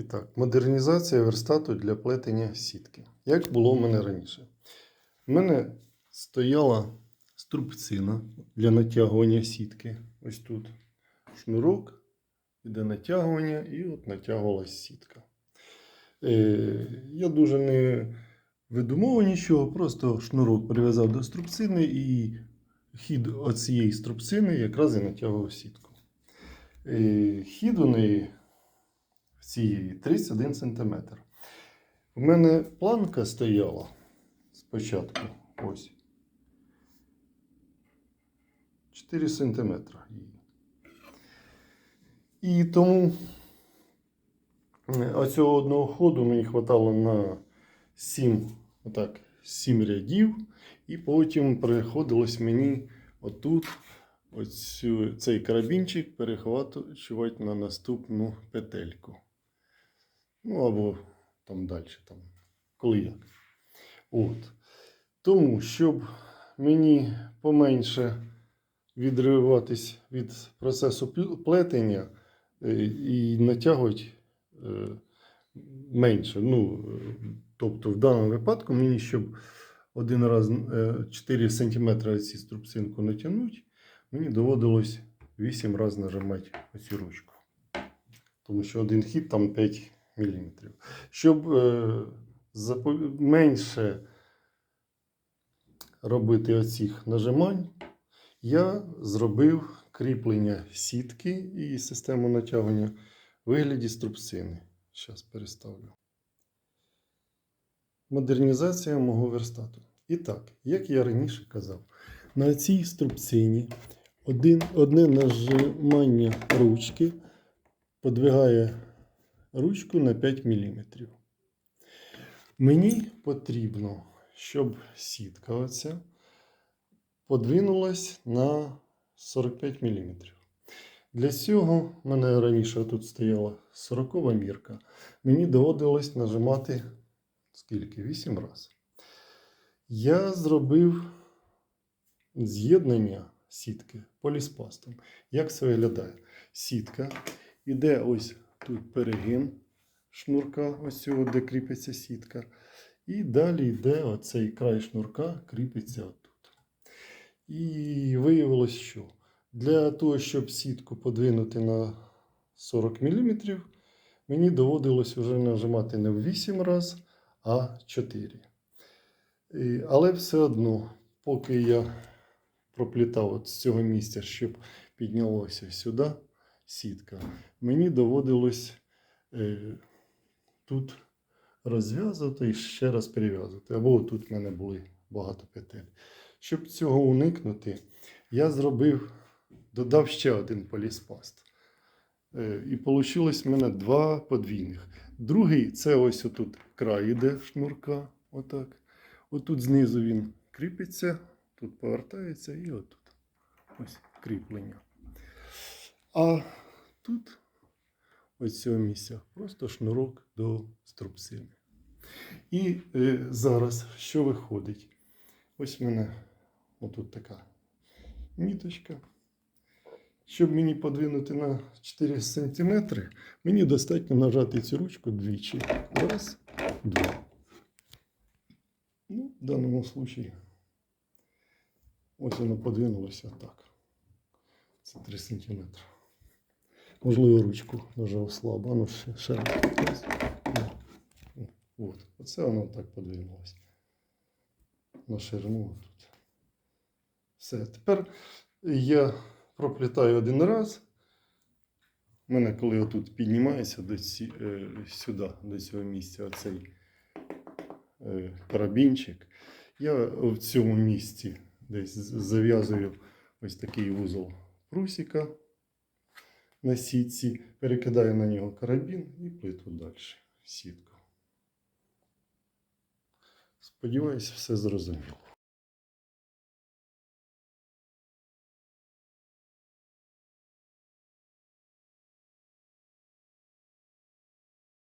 І так, модернізація верстату для плетення сітки. Як було в мене раніше? У мене стояла струбцина для натягування сітки. Ось тут шнурок, іде натягування, і от натягувалась сітка. Е, я дуже не видумовував нічого, просто шнурок прив'язав до струбцини і хід оцієї струбцини якраз і натягував сітку. Е, хід у неї цієї 31 см. У мене планка стояла спочатку ось 4 см. І тому е, оцього одного ходу мені хватало на 7, отак, 7 рядів, і потім приходилось мені отут оцю, цей карабінчик перехвачувати на наступну петельку. Ну або там далі, там, коли як. От. Тому, щоб мені поменше відриватись від процесу плетення е, і натягувати е, менше. Ну, е, тобто, в даному випадку мені, щоб один раз е, 4 см ці струбцинку натягнути, мені доводилось 8 разів нажимати оцю ручку. Тому що один хід там 5 мм. Щоб е, менше робити оцих нажимань, я зробив кріплення сітки і систему натягування в вигляді струбцини. Зараз переставлю. Модернізація мого верстату. І так, як я раніше казав, на цій струбцині один, одне нажимання ручки подвигає ручку на 5 мм. Мені потрібно, щоб сітка оця подвинулась на 45 мм. Для цього в мене раніше тут стояла 40 мірка. Мені доводилось нажимати скільки? 8 разів. Я зробив з'єднання сітки поліспастом. Як це виглядає? Сітка іде ось тут перегин шнурка, ось цього, де кріпиться сітка. І далі йде оцей край шнурка, кріпиться отут. І виявилось, що для того, щоб сітку подвинути на 40 мм, мені доводилось вже нажимати не в 8 разів, а 4. І- Але все одно, поки я проплітав от з цього місця, щоб піднялося сюди сітка, мені доводилось е, тут розв'язувати і ще раз перев'язувати. Або тут в мене були багато петель. Щоб цього уникнути, я зробив, додав ще один поліспаст. Е, І вийшло в мене два подвійних. Другий це ось отут край іде шнурка. Отак. Отут знизу він кріпиться, тут повертається і отут. Ось кріплення. А тут, ось цього місця, просто шнурок до струбцини. І е, зараз що виходить? Ось в мене отут така міточка. Щоб мені подвинути на 4 см, мені достатньо нажати цю ручку двічі. Раз, два. Ну, в даному случаї ось воно подвинулося так. Це 3 см. Можливо, ручку нажав слабо. Ну, ще, ще раз. От. Оце воно так подвинулося. На ширину тут. Все. Тепер я проплітаю один раз. У мене, коли отут піднімається ці, е, сюди, до цього місця, оцей е, карабінчик, я в цьому місці десь зав'язую ось такий вузол прусіка на сітці, перекидаю на нього карабін і плиту далі сітку. Сподіваюсь, все зрозуміло.